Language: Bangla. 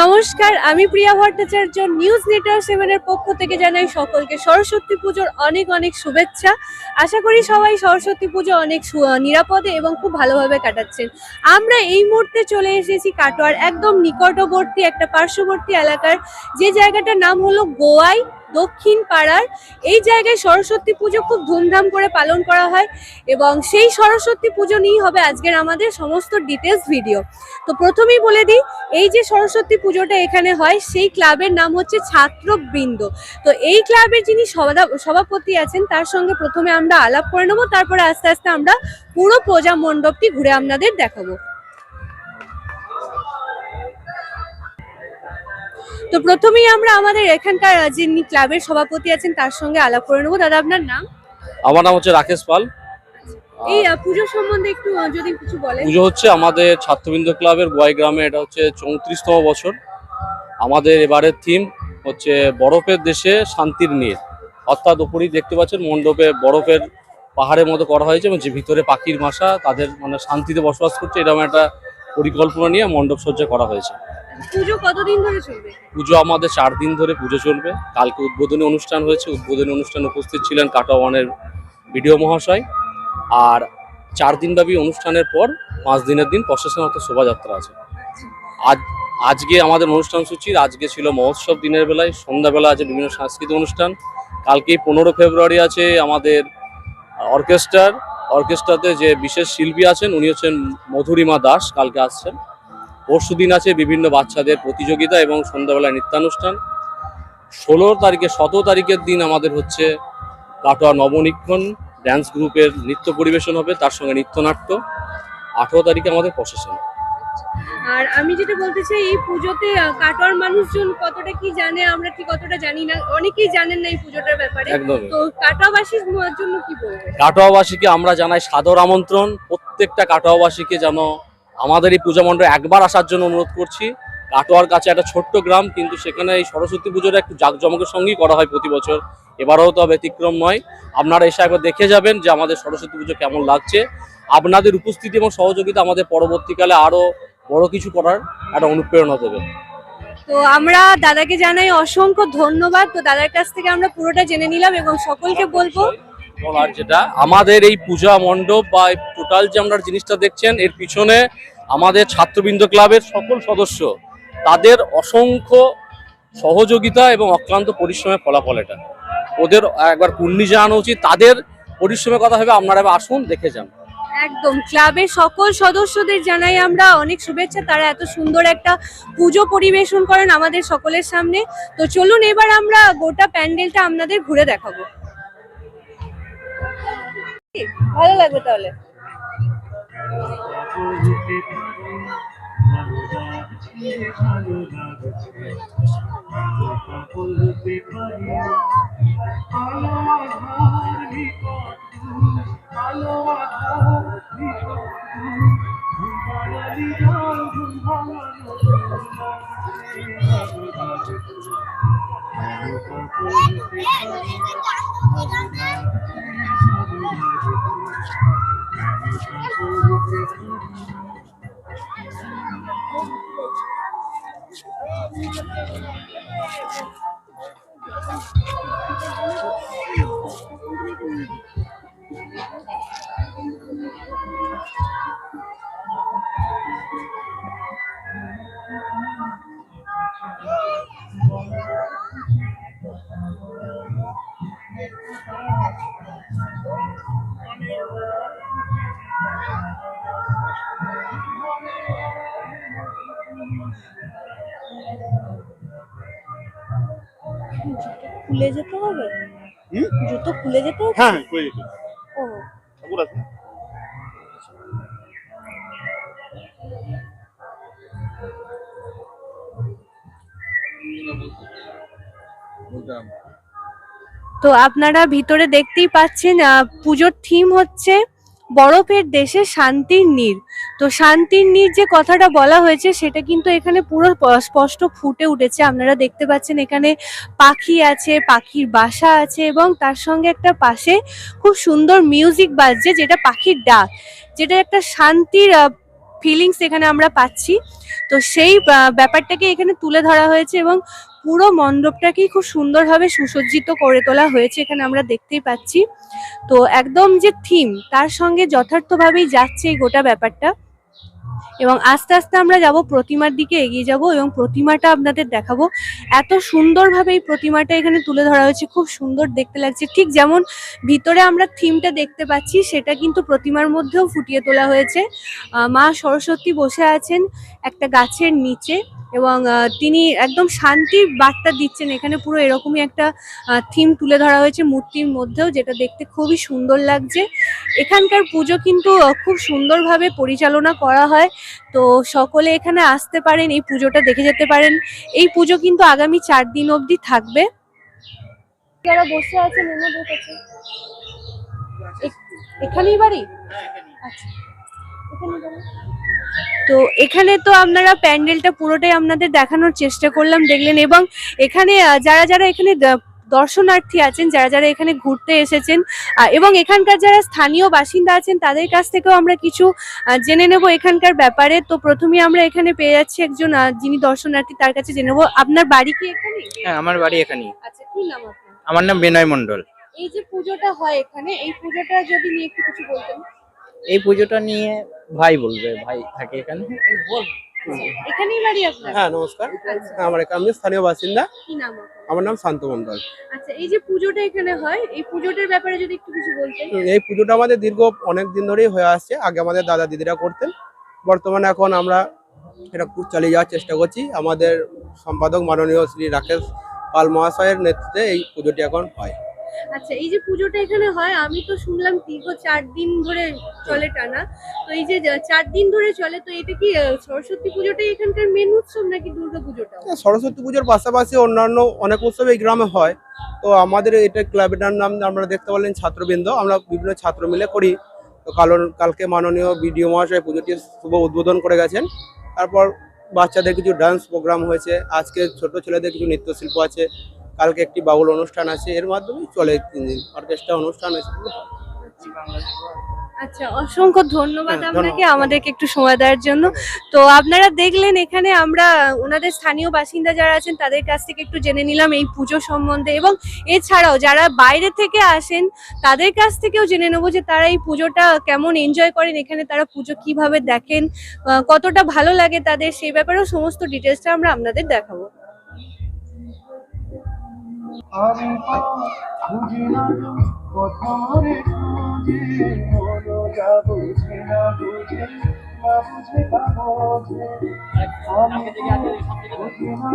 নমস্কার, আমি প্রিয়া ভট্টাচার্য নিউজ নেটওয়ার্ক সেভেনের পক্ষ থেকে জানাই সকলকে সরস্বতী পুজোর অনেক অনেক শুভেচ্ছা। আশা করি সবাই সরস্বতী পুজো অনেক নিরাপদে এবং খুব ভালোভাবে কাটাচ্ছেন। আমরা এই মুহূর্তে চলে এসেছি কাটোয়ার একদম নিকটবর্তী একটা পার্শ্ববর্তী এলাকার। যে জায়গাটার নাম হলো গোয়াই। দক্ষিণ পাড়ার এই জায়গায় সরস্বতী পুজো খুব ধুমধাম করে পালন করা হয় এবং সেই সরস্বতী পুজো নিয়েই হবে আজকের আমাদের সমস্ত ডিটেলস ভিডিও তো প্রথমেই বলে দিই, এই যে সরস্বতী পুজোটা এখানে হয়, সেই ক্লাবের নাম হচ্ছে ছাত্রবৃন্দ। তো এই ক্লাবের যিনি সভাপতি আছেন, তার সঙ্গে প্রথমে আমরা আলাপ করে নেব, তারপরে আস্তে আস্তে আমরা পুরো প্রজা মণ্ডপটি ঘুরে আপনাদের দেখাবো। তো প্রথমেই আমরা আমাদের এখানকার যিনি ক্লাবের সভাপতি আছেন তার সঙ্গে আলাপ করে নেব। দাদা আপনার নাম? আমার নাম হচ্ছে রাকেশ পাল। এই পুজো সম্বন্ধে একটু যদি কিছু বলেন। পুজো হচ্ছে আমাদের ছাত্রবৃন্দ ক্লাবের গোয়াই গ্রামে এটা হচ্ছে চৌত্রিশতম বছর। আমাদের এবারের থিম হচ্ছে বরফের দেশে শান্তির নীর অর্থাৎ ওপরেই দেখতে পাচ্ছেন মণ্ডপে বরফের পাহাড়ের মতো করা হয়েছে এবং যে ভিতরে পাখির ভাষা তাদের মানে শান্তিতে বসবাস করছে এরকম একটা পরিকল্পনা নিয়ে মণ্ডপ সজ্জা করা হয়েছে। পুজো কতদিন ধরে চলবে? পুজো আমাদের চার দিন ধরে পুজো চলবে। কালকে উদ্বোধনী অনুষ্ঠান হয়েছে। উদ্বোধনী অনুষ্ঠানে উপস্থিত ছিলেন কাটা ওয়ানের ভিডিও মহাশয়। আর চার দিনব্যাপী অনুষ্ঠানের পর পাঁচ দিনের দিন প্রশাসন অর্থাৎ শোভাযাত্রা আছে। আজ, আজকে আমাদের অনুষ্ঠান সূচির আজকে ছিল মহোৎসব দিনের বেলায়। সন্ধ্যাবেলা আছে বিভিন্ন সাংস্কৃতিক অনুষ্ঠান। কালকে পনেরো ফেব্রুয়ারি আছে আমাদের অর্কেস্ট্রার অর্কেস্ট্রাতে যে বিশেষ শিল্পী আছেন, উনি হচ্ছেন মধুরিমা দাস। কালকে আসছেন। পরশু দিন আছে বিভিন্ন বাচ্চাদের প্রতিযোগিতা এবং সন্ধ্যাবেলায় নৃত্যানুষ্ঠান। ষোলো তারিখে সতেরো তারিখের দিন আমাদের হচ্ছে কাটোয়া নবনীক্ষণ ড্যান্স গ্রুপের নৃত্য পরিবেশন হবে তার সঙ্গে নৃত্যনাট্য। আঠেরো তারিখে আমাদের প্রসেশন আর আমি যেটা বলতে চাই এই পুজোতে কাটোয়ার মানুষজন কতটা কি জানে আমরা ঠিক কতটা জানি না অনেকেই জানেন না এই পুজোটার ব্যাপারে। তো কাটোয়াবাসীর জন্য কি বলবে কাটোয়াবাসীকে আমরা জানাই সাদর আমন্ত্রণ প্রত্যেকটা কাটোয়াবাসীকে যেন আমাদের এই পূজা মণ্ডপে একবার আসার জন্য অনুরোধ করছি। কাটোয়ার কাছে একটা ছোট্ট গ্রাম কিন্তু সেখানে এই সরস্বতী পুজোটা একটু জাঁকজমকের সঙ্গেই করা হয় প্রতি বছর। এবারও তো ব্যতিক্রম নয়। আপনারা এসে একবার দেখে যাবেন যে আমাদের সরস্বতী পুজো কেমন লাগছে। আপনাদের উপস্থিতি এবং সহযোগিতা আমাদের পরবর্তীকালে আরও বড় কিছু করার একটা অনুপ্রেরণা দেবে। তো আমরা দাদাকে জানাই অসংখ্য ধন্যবাদ। তো দাদার কাছ থেকে আমরা পুরোটা জেনে নিলাম এবং সকলকে বলব বলার যেটা আমাদের এই পূজা মণ্ডপ বা টোটাল যে আমরা জিনিসটা দেখছেন এর পিছনে আমাদের ছাত্রবৃন্দ ক্লাবের সকল সদস্য, তাদের অসংখ্য সহযোগিতা এবং অক্লান্ত পরিশ্রমের ফলাফল এটা। ওদের একবার কুর্নি জানানো উচিত, তাদের পরিশ্রমের কথা ভেবে আপনারা আসুন, দেখে যান। একদম, ক্লাবের সকল সদস্যদের জানাই আমরা অনেক শুভেচ্ছা, তারা এত সুন্দর একটা পুজো পরিবেশন করেন আমাদের সকলের সামনে। তো চলুন এবার আমরা গোটা প্যান্ডেলটা আপনাদের ঘুরে দেখাবো। ভালো লাগবে তাহলে। প্রভুকে ভালো লাগছে ভালো লাগছে বলতে পারি আলো আধার নিকট আলো আধার নিকট ঘুম ভাঙালি গান ঘুম ভাঙানো ভালো লাগছে ভালো লাগছে Oh! খুলে যেতে হবে? হুম? জুতো খুলে যেতে হবে? হ্যাঁ করে দিতে ও। ঠাকুর আছে তো আপনারা ভিতরে দেখতেই পাচ্ছেন আহ, পুজোর থিম হচ্ছে বরফের দেশে শান্তির নীর। তো শান্তির নীর যে কথাটা বলা হয়েছে, সেটা কিন্তু এখানে পুরো স্পষ্ট ফুটে উঠেছে। আপনারা দেখতে পাচ্ছেন এখানে পাখি আছে, পাখির বাসা আছে এবং তার সঙ্গে একটা পাশে খুব সুন্দর মিউজিক বাজছে, যেটা পাখির ডাক। যেটা একটা শান্তির ফিলিংস এখানে আমরা পাচ্ছি। তো সেই ব্যাপারটাকে এখানে তুলে ধরা হয়েছে এবং পুরো মণ্ডপটাকেই খুব সুন্দরভাবে সুসজ্জিত করে তোলা হয়েছে এখানে আমরা দেখতেই পাচ্ছি। তো একদম যে থিম তার সঙ্গে যথার্থভাবেই যাচ্ছে এই গোটা ব্যাপারটা। এবং আস্তে আস্তে আমরা যাব প্রতিমার দিকে এগিয়ে যাব এবং প্রতিমাটা আপনাদের দেখাবো। এত সুন্দরভাবে এই প্রতিমাটা এখানে তুলে ধরা হয়েছে, খুব সুন্দর দেখতে লাগছে। ঠিক যেমন ভিতরে আমরা থিমটা দেখতে পাচ্ছি, সেটা কিন্তু প্রতিমার মধ্যেও ফুটিয়ে তোলা হয়েছে। মা সরস্বতী বসে আছেন একটা গাছের নিচে এবং তিনি একদম শান্তির বার্তা দিচ্ছেন। এখানে পুরো এরকমই একটা থিম তুলে ধরা হয়েছে মূর্তির মধ্যেও, যেটা দেখতে খুবই সুন্দর লাগছে। এখানকার পুজো কিন্তু খুব সুন্দরভাবে পরিচালনা করা হয়। তো সকলে এখানে আসতে পারেন এই পুজোটা দেখে যেতে পারেন। এই পুজো কিন্তু আগামী চার দিন অবধি থাকবে। যারা বসে কাছে এখানেই বাড়ি? আচ্ছা। তো এখানে তো আপনারা প্যান্ডেলটা পুরোটাই আপনাদের দেখানোর চেষ্টা করলাম দেখলেন এবং এখানে যারা যারা এখানে দর্শনার্থী আছেন যারা যারা এখানে ঘুরতে এসেছেন এবং এখানকার যারা স্থানীয় বাসিন্দা আছেন তাদের কাছ থেকেও আমরা কিছু জেনে নেব এখানকার ব্যাপারে। তো প্রথমে আমরা এখানে পেয়ে যাচ্ছি একজন যিনি দর্শনার্থী তার কাছে জেনে নেব। আপনার বাড়ি কি এখানে? হ্যাঁ আমার বাড়ি এখানেই। আচ্ছা কি নাম আপনার? আমার নাম বিনয় মন্ডল এই যে পুজোটা হয় এখানে এই পুজোটা যদি নিয়ে একটু কিছু বলতেন। এই পুজোটা নিয়ে ভাই বলবে ভাই থাকে এখানে? এখানেই বাড়ি আপনার? হ্যাঁ নমস্কার। আচ্ছা। আমার আমি স্থানীয় বাসিন্দা। কি নাম আমার নাম শান্ত মণ্ডল। আচ্ছা এই যে পুজোটা এখানে হয় এই পুজোটার ব্যাপারে যদি একটু কিছু বলতেন। এই পুজোটা আমাদের দীর্ঘ অনেক দিন ধরেই হয়ে আসছে। আগে আমাদের দাদা দিদিরা করতেন। বর্তমানে এখন আমরা এটা চালিয়ে যাওয়ার চেষ্টা করছি। আমাদের সম্পাদক মাননীয় শ্রী রাকেশ পাল মহাশয়ের নেতৃত্বে এই পুজোটি এখন হয়। আচ্ছা এই যে পুজোটা এখানে হয়, আমি তো শুনলাম দীর্ঘ চার দিন ধরে চলে টানা। তো এই যে চার দিন ধরে চলে, তো এটা কি সরস্বতী পুজোটাই এখানকার মেন উৎসব নাকি দুর্গা পুজোটা সরস্বতী পুজোর পাশাপাশি অন্যান্য অনেক উৎসব এই গ্রামে হয়। তো আমাদের এটা ক্লাবেটার নাম আমরা দেখতে পারলেন ছাত্রবৃন্দ। আমরা বিভিন্ন ছাত্র মিলে করি। তো কারণ কালকে মাননীয় বিডিও মহাশয় পুজোটি শুভ উদ্বোধন করে গেছেন। তারপর বাচ্চাদের কিছু ডান্স প্রোগ্রাম হয়েছে। আজকে ছোট ছেলেদের কিছু নৃত্যশিল্প আছে। কালকে একটি বাউল অনুষ্ঠান আছে এর মাধ্যমেই চলে তিন দিন। অর্কেস্ট্রা অনুষ্ঠান এসব আচ্ছা অসংখ্য ধন্যবাদ হ্যাঁ, আপনাকে আমাদেরকে একটু সময় দেওয়ার জন্য। তো আপনারা দেখলেন এখানে আমরা ওনাদের স্থানীয় বাসিন্দা যারা আছেন তাদের কাছ থেকে একটু জেনে নিলাম এই পুজো সম্বন্ধে। এবং এছাড়াও যারা বাইরে থেকে আসেন তাদের কাছ থেকেও জেনে নেব যে তারা এই পুজোটা কেমন এনজয় করেন এখানে তারা পুজো কীভাবে দেখেন কতটা ভালো লাগে তাদের সেই ব্যাপারেও সমস্ত ডিটেলসটা আমরা আপনাদের দেখাবো। আমি বুঝি না কথারে খুঁজে। মন যা বুঝে না বুঝে না বুঝে না বোঝে আমি বুঝি না